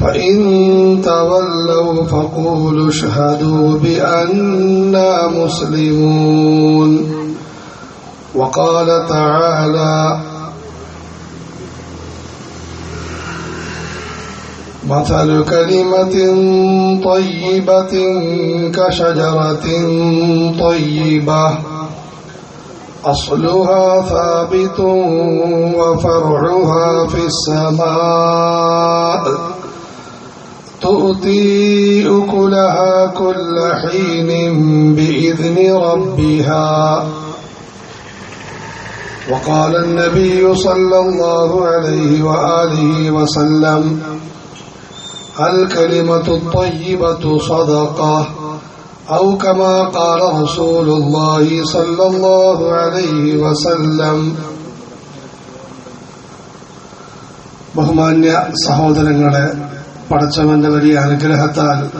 فإن تولوا فقولوا اشهدوا بأننا مسلمون. وقال تعالى مثل كلمة طيبة كشجرة طيبة أصلها ثابت وفرعها في السماء. تؤتي أكلها كل حين بإذن ربها وقال النبي صلى الله عليه وآله وسلم الكلمة الطيبة صدقة أو كما قال رسول الله صلى الله عليه وسلم ബഹുമാന്യ സഹോദരങ്ങളെ പടച്ചവന്റെ വലിയ അനുഗ്രഹത്താൽ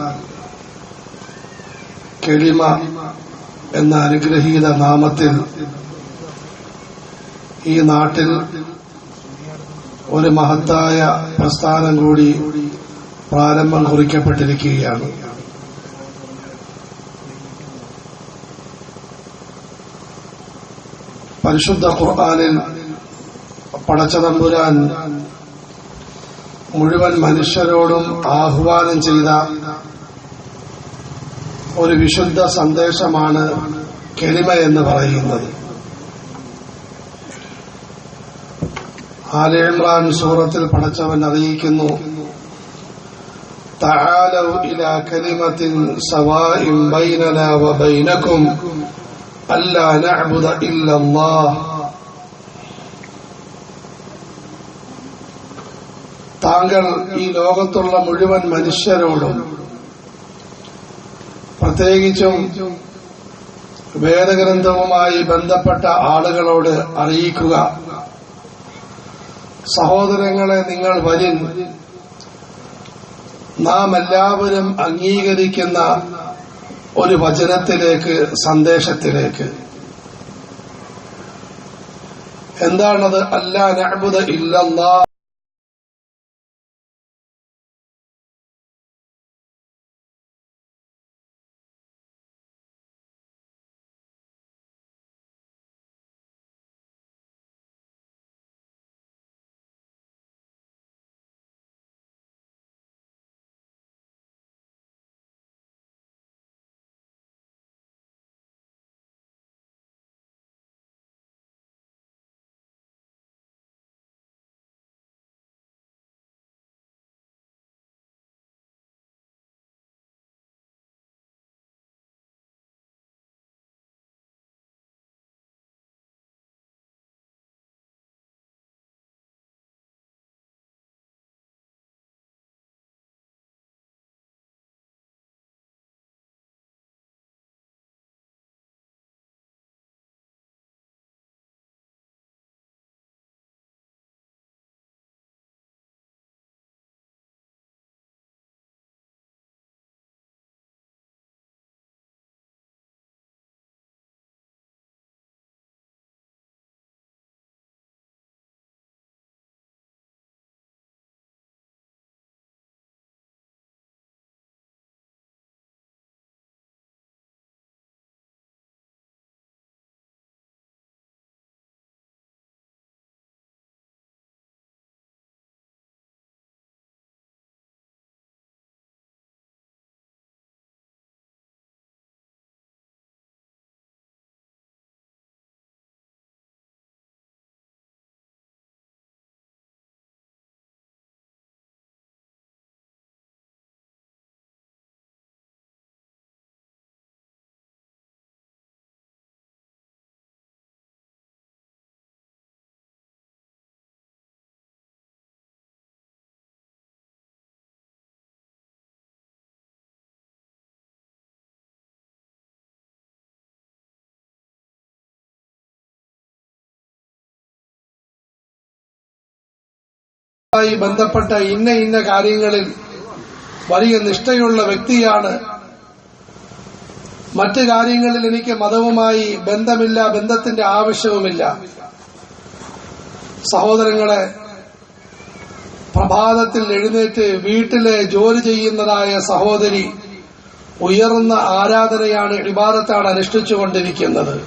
കെളിമ എന്ന അനുഗ്രഹീത നാമത്തിൽ ഈ നാട്ടിൽ ഒരു മഹത്തായ പ്രസ്ഥാനം കൂടി പ്രാരംഭം കുറിക്കപ്പെട്ടിരിക്കുകയാണ്. പരിശുദ്ധ ഖുർആാനിൽ പടച്ചതമ്പുരാൻ മുഴുവൻ മനുഷ്യരോടും ആഹ്വാനം ചെയ്ത ഒരു വിശുദ്ധ സന്ദേശമാണ് കെളിമ എന്ന് പറയുന്നത് ആല ഇമ്രാൻ സൂറത്തിൽ പടച്ചവൻ അറിയിക്കുന്നു تعالوا إلى كلمة سواء بيننا وبينكم ألا نعبد إلا الله താങ്കൾ ഈ ലോകത്തുള്ള മുഴുവൻ മനുഷ്യരോടും പ്രത്യേകിച്ചും വേദഗ്രന്ഥവുമായി ബന്ധപ്പെട്ട ആളുകളോട് അറിയിക്കുക. സഹോദരങ്ങളെ നിങ്ങൾ വരിൻ നാം എല്ലാവരും അംഗീകരിക്കുന്ന ഒരു വചനത്തിലേക്ക് സന്ദേശത്തിലേക്ക്. എന്താണത്? അല്ലാ നഅബുദ ഇല്ലല്ലാ. ായി ബന്ധപ്പെട്ട ഇന്ന ഇന്ന കാര്യങ്ങളിൽ വലിയ നിഷ്ഠയുള്ള വ്യക്തിയാണ്. മറ്റു കാര്യങ്ങളിൽ എനിക്ക് മതവുമായി ബന്ധമില്ല ബന്ധത്തിന്റെ ആവശ്യവുമില്ല. സഹോദരങ്ങളെ പ്രഭാതത്തിൽ എഴുന്നേറ്റ് വീട്ടിലെ ജോലി ചെയ്യുന്നതായ സഹോദരി ഉയർന്ന ആരാധനയാണ് ഇബാദത്താണ് അനുഷ്ഠിച്ചുകൊണ്ടിരിക്കുന്നത്.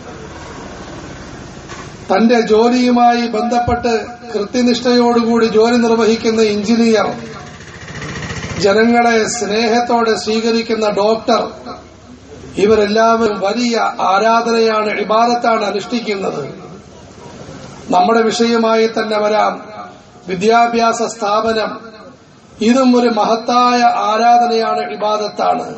തന്റെ ജോലിയുമായി ബന്ധപ്പെട്ട് കൃത്യനിഷ്ഠയോടുകൂടി ജോലി നിർവഹിക്കുന്ന എഞ്ചിനീയർ ജനങ്ങളെ സ്നേഹത്തോടെ സ്വീകരിക്കുന്ന ഡോക്ടർ ഇവരെല്ലാവരും വലിയ ആരാധനയാണ് ഇബാദത്താണ് അനുഷ്ഠിക്കുന്നത്. നമ്മുടെ വിഷയമായി തന്നെ വരാം. വിദ്യാഭ്യാസ സ്ഥാപനം ഇതും ഒരു മഹത്തായ ആരാധനയാണ് ഇബാദത്താണ്.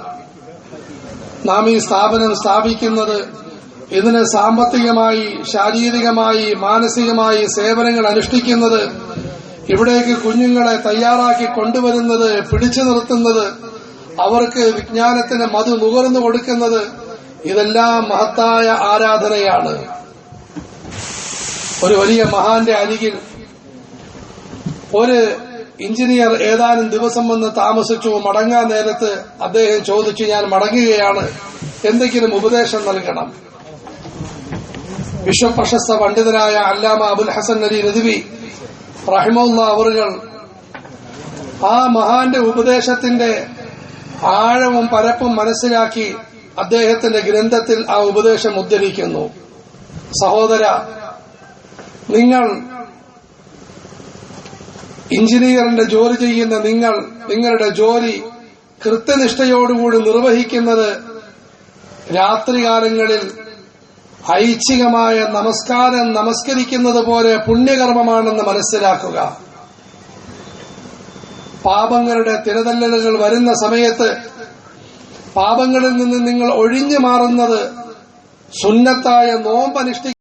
നാം ഈ സ്ഥാപനം സ്ഥാപിക്കുന്നത് ഇതിന് സാമ്പത്തികമായി ശാരീരികമായി മാനസികമായി സേവനങ്ങൾ അനുഷ്ഠിക്കുന്നത് ഇവിടേക്ക് കുഞ്ഞുങ്ങളെ തയ്യാറാക്കി കൊണ്ടുവരുന്നത് പിടിച്ചു നിർത്തുന്നത് അവർക്ക് വിജ്ഞാനത്തിന് മധു നുകർന്നു കൊടുക്കുന്നത് ഇതെല്ലാം മഹത്തായ ആരാധനയാണ്. ഒരു വലിയ മഹാന്റെ അരികിൽ ഒരു എഞ്ചിനീയർ ഏതാനും ദിവസം വന്ന് താമസിച്ചു. മടങ്ങാൻ നേരത്ത് അദ്ദേഹം ചോദിച്ചു ഞാൻ മടങ്ങുകയാണ്. എന്തെങ്കിലും ഉപദേശം നൽകണം. വിശ്വപ്രശസ്ത പണ്ഡിതനായ അല്ലാമ അബുൽ ഹസൻ അലി രതുവി റഹിമുള്ള അവറുകൾ ആ മഹാന്റെ ഉപദേശത്തിന്റെ ആഴവും പരപ്പും മനസ്സിലാക്കി അദ്ദേഹത്തിന്റെ ഗ്രന്ഥത്തിൽ ആ ഉപദേശം ഉദ്ധരിക്കുന്നു. സഹോദര നിങ്ങൾ എഞ്ചിനീയറിന്റെ ജോലി ചെയ്യുന്ന നിങ്ങൾ നിങ്ങളുടെ ജോലി കൃത്യനിഷ്ഠയോടുകൂടി നിർവഹിക്കുന്നത് രാത്രികാലങ്ങളിൽ ഐച്ഛികമായ നമസ്കാരം നമസ്കരിക്കുന്നത് പോലെ പുണ്യകർമ്മമാണെന്ന് മനസ്സിലാക്കുക. പാപങ്ങളുടെ തിരതല്ലലുകൾ വരുന്ന സമയത്ത് പാപങ്ങളിൽ നിന്ന് നിങ്ങൾ ഒഴിഞ്ഞു മാറുന്നത് സുന്നത്തായ നോമ്പനുഷ്ഠി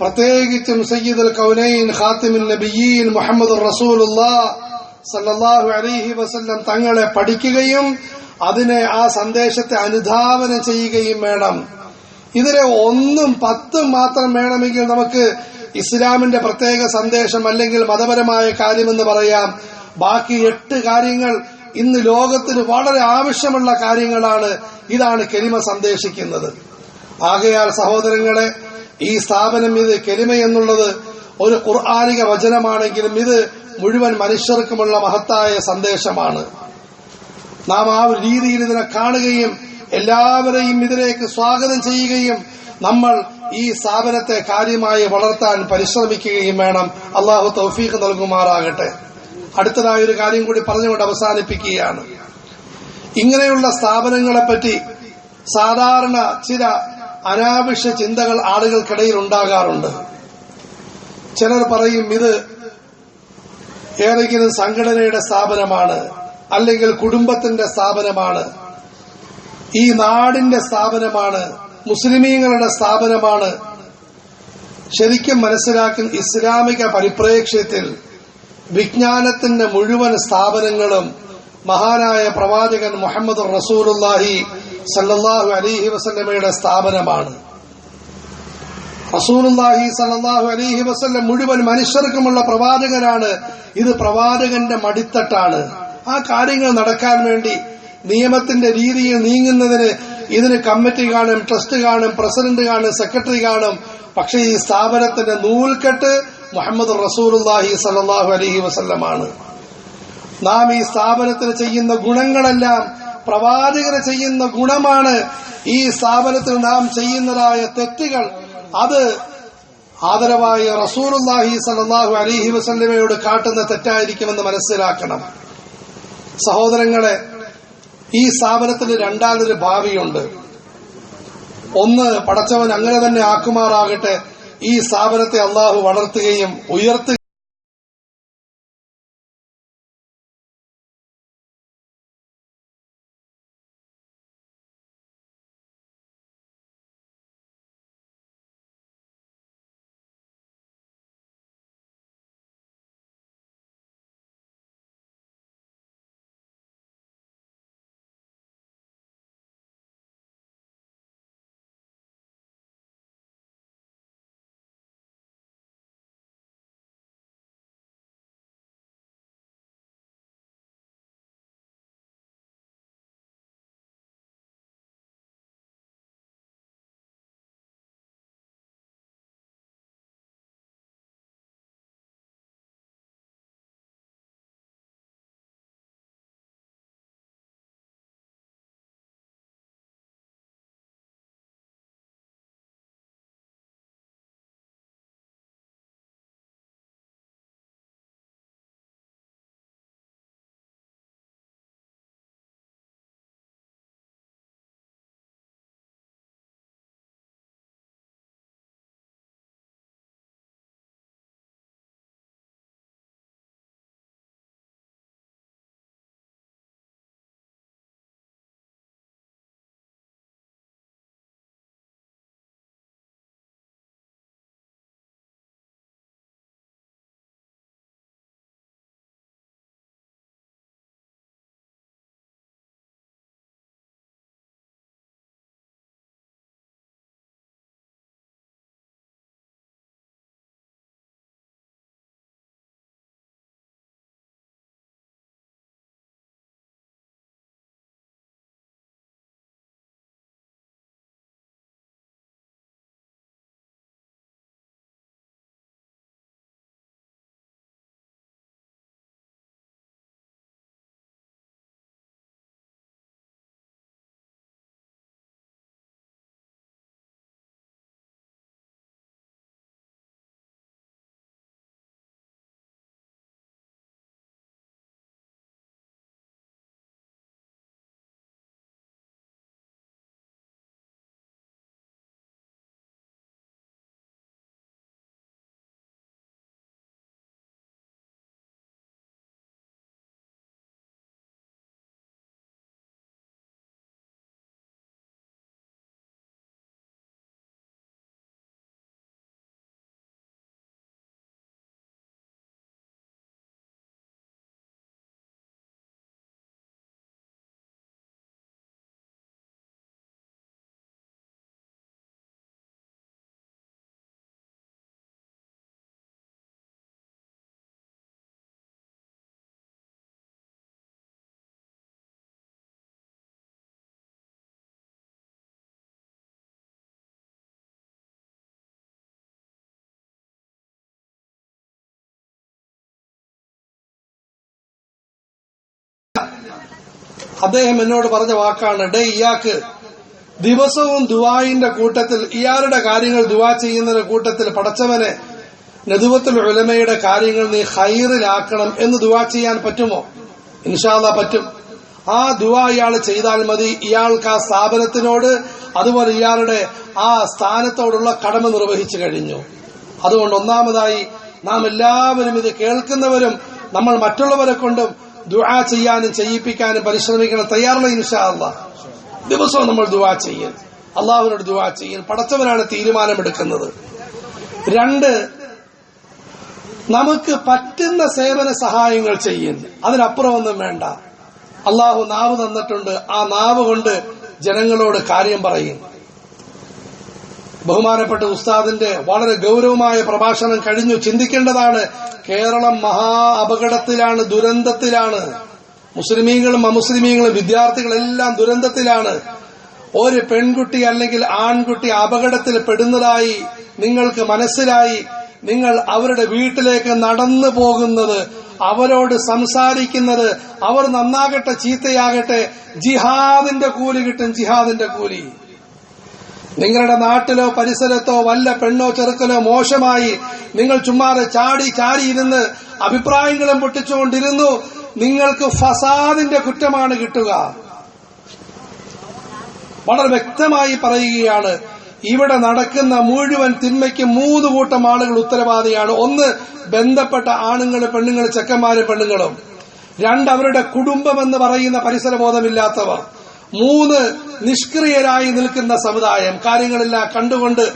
പ്രത്യേകിച്ചും സയ്യിദുൽ കൗനൈൻ ഖാത്തിമുൽ നബിയീൻ മുഹമ്മദ് റസൂലുള്ളാ സല്ലല്ലാഹു അലൈഹി വസല്ലം തങ്ങളെ പഠിക്കുകയും അതിനെ ആ സന്ദേശത്തെ അനുധാവനം ചെയ്യുകയും വേണം. ഇതിലെ ഒന്നും പത്തും മാത്രം വേണമെങ്കിൽ നമുക്ക് ഇസ്ലാമിന്റെ പ്രത്യേക സന്ദേശം അല്ലെങ്കിൽ മതപരമായ കാര്യമെന്ന് പറയാം. ബാക്കി എട്ട് കാര്യങ്ങൾ ഇന്ന് ലോകത്തിന് വളരെ ആവശ്യമുള്ള കാര്യങ്ങളാണ്. ഇതാണ് കെലിമ സന്ദേശിക്കുന്നത്. ആകയാൽ സഹോദരങ്ങളെ ഈ സ്ഥാപനം ഇത് കെലിമ എന്നുള്ളത് ഒരു ഖുർആാനിക വചനമാണെങ്കിലും ഇത് മുഴുവൻ മനുഷ്യർക്കുമുള്ള മഹത്തായ സന്ദേശമാണ്. നാം ആ ഒരു രീതിയിൽ ഇതിനെ കാണുകയും എല്ലാവരെയും ഇതിലേക്ക് സ്വാഗതം ചെയ്യുകയും നമ്മൾ ഈ സ്ഥാപനത്തെ കാര്യമായി വളർത്താൻ പരിശ്രമിക്കുകയും വേണം. അള്ളാഹു തൗഫീഖ് നൽകുമാറാകട്ടെ. അടുത്തതായ ഒരു കാര്യം കൂടി പറഞ്ഞുകൊണ്ട് അവസാനിപ്പിക്കുകയാണ്. ഇങ്ങനെയുള്ള സ്ഥാപനങ്ങളെപ്പറ്റി സാധാരണ ചില അനാവശ്യ ചിന്തകൾ ആളുകൾക്കിടയിൽ ഉണ്ടാകാറുണ്ട്. ചിലർ പറയും ഇത് ഏതെങ്കിലും സംഘടനയുടെ സ്ഥാപനമാണ് അല്ലെങ്കിൽ കുടുംബത്തിന്റെ സ്ഥാപനമാണ്. ഈ നാടിന്റെ സ്ഥാപനമാണ് മുസ്ലിമീങ്ങളുടെ സ്ഥാപനമാണ്. ശരിക്കും മനസ്സിലാക്കുന്ന ഇസ്ലാമിക പരിപ്രേക്ഷ്യത്തിൽ വിജ്ഞാനത്തിന്റെ മുഴുവൻ സ്ഥാപനങ്ങളും മഹാനായ പ്രവാചകൻ മുഹമ്മദ് റസൂലുല്ലാഹി സല്ലല്ലാഹു അലിഹി വസല്ലമയുടെ സ്ഥാപനമാണ്. റസൂലുല്ലാഹി സല്ലാഹു അലിഹി വസല്ലം മുഴുവൻ മനുഷ്യർക്കുമുള്ള പ്രവാചകനാണ് ഇത് പ്രവാചകന്റെ മടിത്തട്ടാണ്. ആ കാര്യങ്ങൾ നടക്കാൻ വേണ്ടി നിയമത്തിന്റെ രീതിയിൽ നീങ്ങുന്നതിന് ഇതിന് കമ്മിറ്റി കാണും ട്രസ്റ്റ് കാണും പ്രസിഡന്റ് കാണും സെക്രട്ടറി കാണും. പക്ഷേ ഈ സ്ഥാപനത്തിന്റെ നൂൽക്കെട്ട് മുഹമ്മദ് റസൂലുല്ലാഹി സല്ലാഹു അലൈഹി വസല്ലമാണ് നാം ഈ സ്ഥാപനത്തിന് ചെയ്യുന്ന ഗുണങ്ങളെല്ലാം പ്രവാചകന് ചെയ്യുന്ന ഗുണമാണ് ഈ സ്ഥാപനത്തിൽ നാം ചെയ്യുന്നതായ തെറ്റുകൾ. അത് ആദരവായ റസൂലുല്ലാഹി സലാഹു അലിഹി വസല്ലമയോട് കാട്ടുന്ന തെറ്റായിരിക്കുമെന്ന് മനസ്സിലാക്കണം. സഹോദരങ്ങളെ ഈ സ്ഥാപനത്തിന് രണ്ടാമതൊരു ഭാവിയുണ്ട്. ഒന്ന് പടച്ചവൻ അങ്ങനെ തന്നെ ആക്കുമാറാകട്ടെ. ഈ സ്ഥാപനത്തെ അള്ളാഹു വളർത്തുകയും ഉയർത്തുകയും അദ്ദേഹം എന്നോട് പറഞ്ഞ വാക്കാണ് ഡേ ഇയാൾക്ക് ദിവസവും ദുവായിന്റെ കൂട്ടത്തിൽ ഇയാളുടെ കാര്യങ്ങൾ ദുവാ ചെയ്യുന്ന കൂട്ടത്തിൽ പടച്ചവനെ നദുവത്തുൽ ഉലമയുടെ കാര്യങ്ങൾ നീ ഹൈറിലാക്കണം എന്ന് ദുവാ ചെയ്യാൻ പറ്റുമോ? ഇൻഷാല്ല പറ്റും. ആ ദുവാ ഇയാൾ ചെയ്താൽ മതി. ഇയാൾക്ക് ആ സ്ഥാപനത്തിനോട് അതുപോലെ ഇയാളുടെ ആ സ്ഥാനത്തോടുള്ള കടമ നിർവഹിച്ചു കഴിഞ്ഞു. അതുകൊണ്ട് ഒന്നാമതായി നാം എല്ലാവരും ഇത് കേൾക്കുന്നവരും നമ്മൾ മറ്റുള്ളവരെ കൊണ്ടും ദുആ ചെയ്യാനും ചെയ്യിപ്പിക്കാനും പരിശ്രമിക്കണം തയ്യാറുള്ള ഇൻഷാ അള്ളാഹ് ദിവസവും നമ്മൾ ദുആ ചെയ്യൽ. അള്ളാഹുവിനോട് ദുആ ചെയ്യൽ. പടച്ചവനാണ് തീരുമാനമെടുക്കുന്നത്. രണ്ട് നമുക്ക് പറ്റുന്ന സേവന സഹായങ്ങൾ ചെയ്യുന്നു അതിനപ്പുറം ഒന്നും വേണ്ട. അള്ളാഹു നാവ് തന്നിട്ടുണ്ട്. ആ നാവ് കൊണ്ട് ജനങ്ങളോട് കാര്യം പറയും. ബഹുമാനപ്പെട്ട ഉസ്താദിന്റെ വളരെ ഗൌരവമായ പ്രഭാഷണം കഴിഞ്ഞു ചിന്തിക്കേണ്ടതാണ് കേരളം മഹാ അപകടത്തിലാണ് ദുരന്തത്തിലാണ്. മുസ്ലിമീങ്ങളും അമുസ്ലിമീങ്ങളും വിദ്യാർത്ഥികളെല്ലാം ദുരന്തത്തിലാണ്. ഒരു പെൺകുട്ടി അല്ലെങ്കിൽ ആൺകുട്ടി അപകടത്തിൽ പെടുന്നതായി നിങ്ങൾക്ക് മനസ്സിലായി. നിങ്ങൾ അവരുടെ വീട്ടിലേക്ക് നടന്നു പോകുന്നത് അവരോട് സംസാരിക്കുന്നത് അവർ നന്നാകട്ടെ ചീത്തയാകട്ടെ ജിഹാദിന്റെ കൂലി കിട്ടും ജിഹാദിന്റെ കൂലി. നിങ്ങളുടെ നാട്ടിലോ പരിസരത്തോ വല്ല പെണ്ണോ ചെറുക്കനോ മോശമായി നിങ്ങൾ ചുമ്മാതെ ചാടി ചാടിയിരുന്ന് അഭിപ്രായങ്ങളും പൊട്ടിച്ചുകൊണ്ടിരുന്നു നിങ്ങൾക്ക് ഫസാദിന്റെ കുറ്റമാണ് കിട്ടുക. വളരെ വ്യക്തമായി പറയുകയാണ് ഇവിടെ നടക്കുന്ന മുഴുവൻ തിന്മയ്ക്ക് മൂന്ന് കൂട്ടം ആളുകൾ ഉത്തരവാദിയാണ്. ഒന്ന് ബന്ധപ്പെട്ട ആണുങ്ങൾ പെണ്ണുങ്ങൾ ചെക്കന്മാരും പെണ്ണുങ്ങളും. രണ്ട് അവരുടെ കുടുംബം എന്ന് പറയുന്ന പരിസരബോധമില്ലാത്തവർ. മൂന്ന് നിഷ്ക്രിയരായി നിൽക്കുന്ന സമുദായം കാര്യങ്ങളെല്ലാം കണ്ടുകൊണ്ട്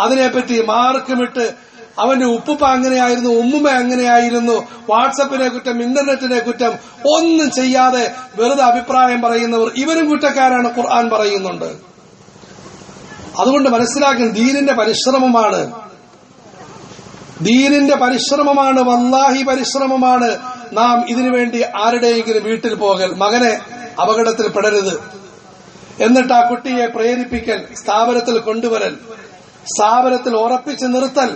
അതിനെപ്പറ്റി മാർക്കുമിട്ട് അവന്റെ ഉപ്പുപ്പ അങ്ങനെയായിരുന്നു ഉമ്മുമ്മ അങ്ങനെയായിരുന്നു വാട്സപ്പിനെ കുറ്റം ഇന്റർനെറ്റിനെ കുറ്റം ഒന്നും ചെയ്യാതെ വെറുതെ അഭിപ്രായം പറയുന്നവർ ഇവരും കുറ്റക്കാരാണ് ഖുർആൻ പറയുന്നുണ്ട്. അതുകൊണ്ട് മനസ്സിലാക്കും ദീനിന്റെ പരിശ്രമമാണ്. ദീനിന്റെ പരിശ്രമമാണ് വല്ലാഹി പരിശ്രമമാണ് നാം ഇതിനുവേണ്ടി ആരുടെയെങ്കിലും വീട്ടിൽ പോകൽ. മകനെ അപകടത്തിൽ പെടരുത്. എന്നിട്ട് ആ കുട്ടിയെ പ്രേരിപ്പിക്കൽ സ്ഥാപനത്തിൽ കൊണ്ടുവരൽ സ്ഥാപനത്തിൽ ഉറപ്പിച്ച് നിർത്തൽ.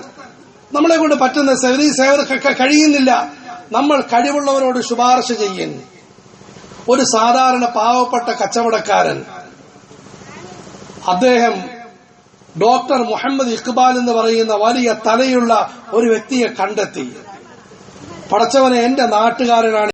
നമ്മളെ കൊണ്ട് പറ്റുന്ന സൗദി സേവനക്കൊക്കെ കഴിയുന്നില്ല. നമ്മൾ കഴിവുള്ളവരോട് ശുപാർശ ചെയ്യുന്നു ഒരു സാധാരണ പാവപ്പെട്ട കച്ചവടക്കാരൻ അദ്ദേഹം ഡോക്ടർ മുഹമ്മദ് ഇക്ബാൽ എന്ന് പറയുന്ന വലിയ തലയുള്ള ഒരു വ്യക്തിയെ കണ്ടെത്തി. പടച്ചവനെ എന്റെ നാട്ടുകാരനാണ്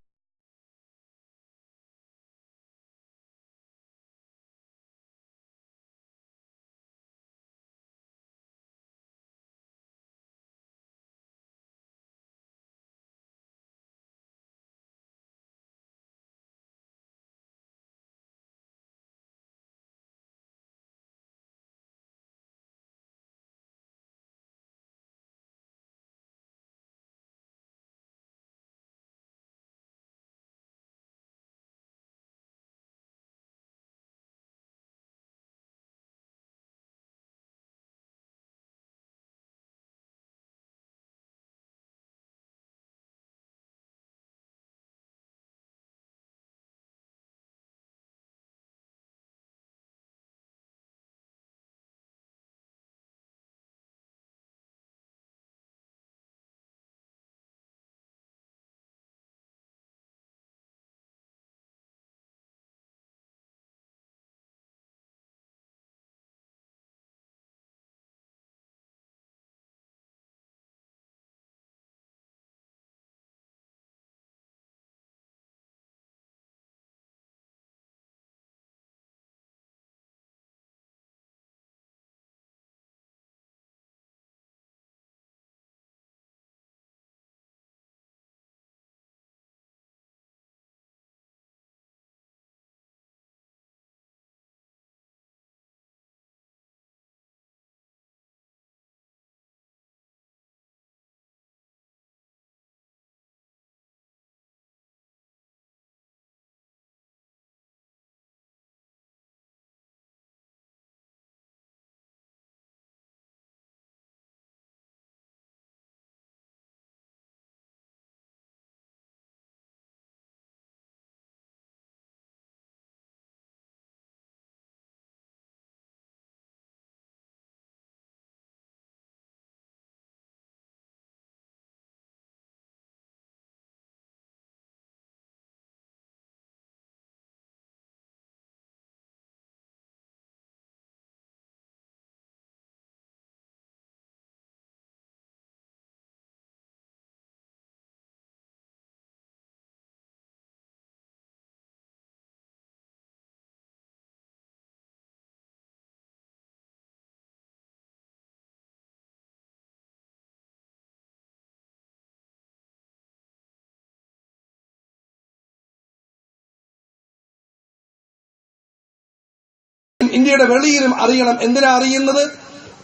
ഇന്ത്യയുടെ വെളിയിലും അറിയണം. എന്തിനാ അറിയുന്നത്?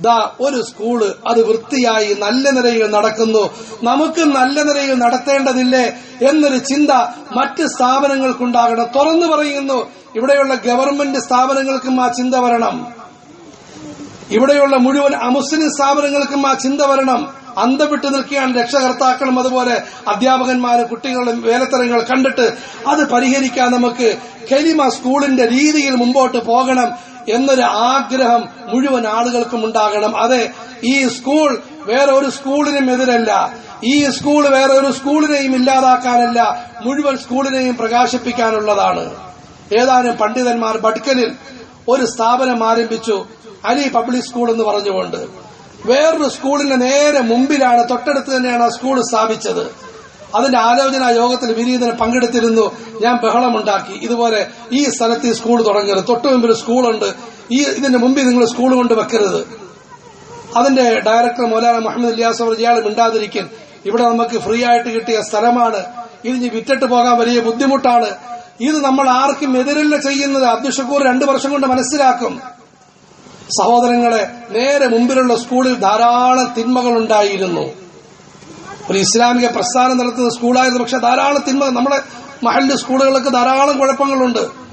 ദാ ഒരു സ്കൂൾ അത് വൃത്തിയായി നല്ല നിലയിൽ നടക്കുന്നു. നമുക്ക് നല്ല നിലയിൽ നടത്തേണ്ടതില്ലേ എന്നൊരു ചിന്ത മറ്റ് സ്ഥാപനങ്ങൾക്കുണ്ടാകണം. തുറന്നു പറയുന്നു ഇവിടെയുള്ള ഗവൺമെന്റ് സ്ഥാപനങ്ങൾക്കും ആ ചിന്ത വരണം. ഇവിടെയുള്ള മുഴുവൻ അമുസ്ലിം സ്ഥാപനങ്ങൾക്കും ആ ചിന്ത വരണം. അന്തം നിൽക്കുകയാണ് രക്ഷകർത്താക്കളും അതുപോലെ അധ്യാപകന്മാരും കുട്ടികളും വേലത്തരങ്ങൾ കണ്ടിട്ട് അത് പരിഹരിക്കാൻ നമുക്ക് കെലിമ സ്കൂളിന്റെ രീതിയിൽ മുമ്പോട്ട് പോകണം എന്നൊരു ആഗ്രഹം മുഴുവൻ ആളുകൾക്കും ഉണ്ടാകണം. അതെ ഈ സ്കൂൾ വേറെ ഒരു സ്കൂളിനും എതിരല്ല. ഈ സ്കൂൾ വേറെ ഒരു സ്കൂളിനെയും ഇല്ലാതാക്കാനല്ല മുഴുവൻ സ്കൂളിനെയും പ്രകാശിപ്പിക്കാനുള്ളതാണ്. ഏതാനും പണ്ഡിതന്മാർ ബഡ്കലിൽ ഒരു സ്ഥാപനം ആരംഭിച്ചു അലി പബ്ലിക് സ്കൂൾ എന്ന് പറഞ്ഞുകൊണ്ട്. വേറൊരു സ്കൂളിന്റെ നേരെ മുമ്പിലാണ് തൊട്ടടുത്ത് തന്നെയാണ് ആ സ്കൂൾ സ്ഥാപിച്ചത്. അതിന്റെ ആലോചന യോഗത്തിൽ വിനീതന് പങ്കെടുത്തിരുന്നു. ഞാൻ ബഹളമുണ്ടാക്കി. ഇതുപോലെ ഈ സ്ഥലത്ത് ഈ സ്കൂൾ തുടങ്ങരുത്. തൊട്ടു മുമ്പിൽ സ്കൂളുണ്ട്. ഈ ഇതിന്റെ മുമ്പിൽ നിങ്ങൾ സ്കൂൾ കൊണ്ട് വെക്കരുത്. അതിന്റെ ഡയറക്ടർ മൗലാന മുഹമ്മദ് അവർ ഇയാൾ മിണ്ടാതിരിക്കും ഇവിടെ നമുക്ക് ഫ്രീ ആയിട്ട് കിട്ടിയ സ്ഥലമാണ്. ഇത് ഇനി വിറ്റിട്ട് പോകാൻ വലിയ ബുദ്ധിമുട്ടാണ്. ഇത് നമ്മൾ ആർക്കും എതിരല്ല ചെയ്യുന്നത്. അബ്ദുഷക്കൂർ രണ്ടു വർഷം കൊണ്ട് മനസ്സിലാക്കും. സഹോദരങ്ങളെ നേരെ മുമ്പിലുള്ള സ്കൂളിൽ ധാരാളം തിന്മകൾ ഉണ്ടായിരുന്നു ഒരു ഇസ്ലാമിക പ്രസ്ഥാനം നടത്തുന്ന സ്കൂളായിരുന്നു പക്ഷെ ധാരാളം തിന്മ നമ്മുടെ മഹല്ല് സ്കൂളുകൾക്ക് ധാരാളം കുഴപ്പങ്ങളുണ്ട്.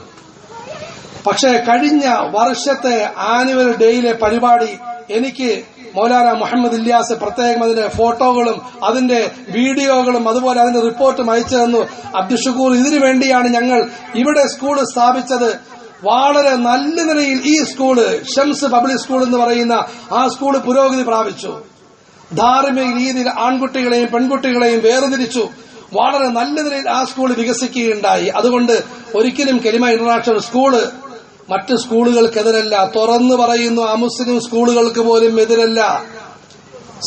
പക്ഷേ കഴിഞ്ഞ വർഷത്തെ ആനുവൽ ഡേയിലെ പരിപാടി എനിക്ക് മൗലാന മുഹമ്മദ് ഇല്യാസ് പ്രത്യേകം അതിന്റെ ഫോട്ടോകളും അതിന്റെ വീഡിയോകളും അതുപോലെ അതിന്റെ റിപ്പോർട്ടും അയച്ചു തന്നു. അബ്ദുഷകൂർ ഇതിനു വേണ്ടിയാണ് ഞങ്ങൾ ഇവിടെ സ്കൂൾ സ്ഥാപിച്ചത്. വളരെ നല്ല നിലയിൽ ഈ സ്കൂൾ ഷംസ് പബ്ലിക് സ്കൂൾ എന്ന് പറയുന്ന ആ സ്കൂൾ പുരോഗതി പ്രാപിച്ചു. ധാർമ്മിക രീതിയിൽ ആൺകുട്ടികളെയും പെൺകുട്ടികളെയും വേർതിരിച്ചു. വളരെ നല്ല നിലയിൽ ആ സ്കൂൾ വികസിക്കുകയുണ്ടായി. അതുകൊണ്ട് ഒരിക്കലും കെലിമ ഇന്റർനാഷണൽ സ്കൂൾ മറ്റ് സ്കൂളുകൾക്കെതിരല്ല. തുറന്നു പറയുന്നു ആ മുസ്ലിം സ്കൂളുകൾക്ക് പോലും എതിരല്ല.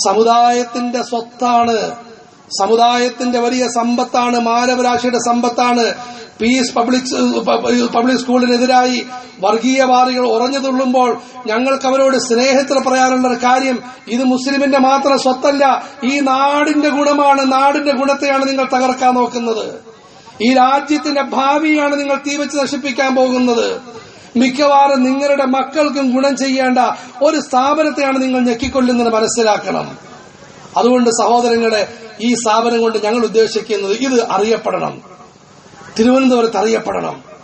സമുദായത്തിന്റെ സ്വത്താണ് സമുദായത്തിന്റെ വലിയ സമ്പത്താണ് മാനവരാശിയുടെ സമ്പത്താണ്. പീസ് പബ്ലിക് പബ്ലിക് സ്കൂളിനെതിരായി വർഗീയവാദികൾ ഉറഞ്ഞു തുള്ളുമ്പോൾ ഞങ്ങൾക്ക് അവരോട് സ്നേഹത്തിൽ പറയാനുള്ള ഒരു കാര്യം ഇത് മുസ്ലിമിന്റെ മാത്രം സ്വത്തല്ല ഈ നാടിന്റെ ഗുണമാണ് നാടിന്റെ ഗുണത്തെയാണ് നിങ്ങൾ തകർക്കാൻ നോക്കുന്നത്. ഈ രാജ്യത്തിന്റെ ഭാവിയാണ് നിങ്ങൾ തീവച്ച് നശിപ്പിക്കാൻ പോകുന്നത്. മിക്കവാറും നിങ്ങളുടെ മക്കൾക്കും ഗുണം ചെയ്യേണ്ട ഒരു സ്ഥാപനത്തെയാണ് നിങ്ങൾ ഞെക്കിക്കൊല്ലുന്നത് മനസ്സിലാക്കണം. അതുകൊണ്ട് സഹോദരങ്ങളെ ഈ സ്ഥാപനം കൊണ്ട് ഞങ്ങൾ ഉദ്ദേശിക്കുന്നത് ഇത് അറിയപ്പെടണം. തിരുവനന്തപുരത്ത് അറിയപ്പെടണം.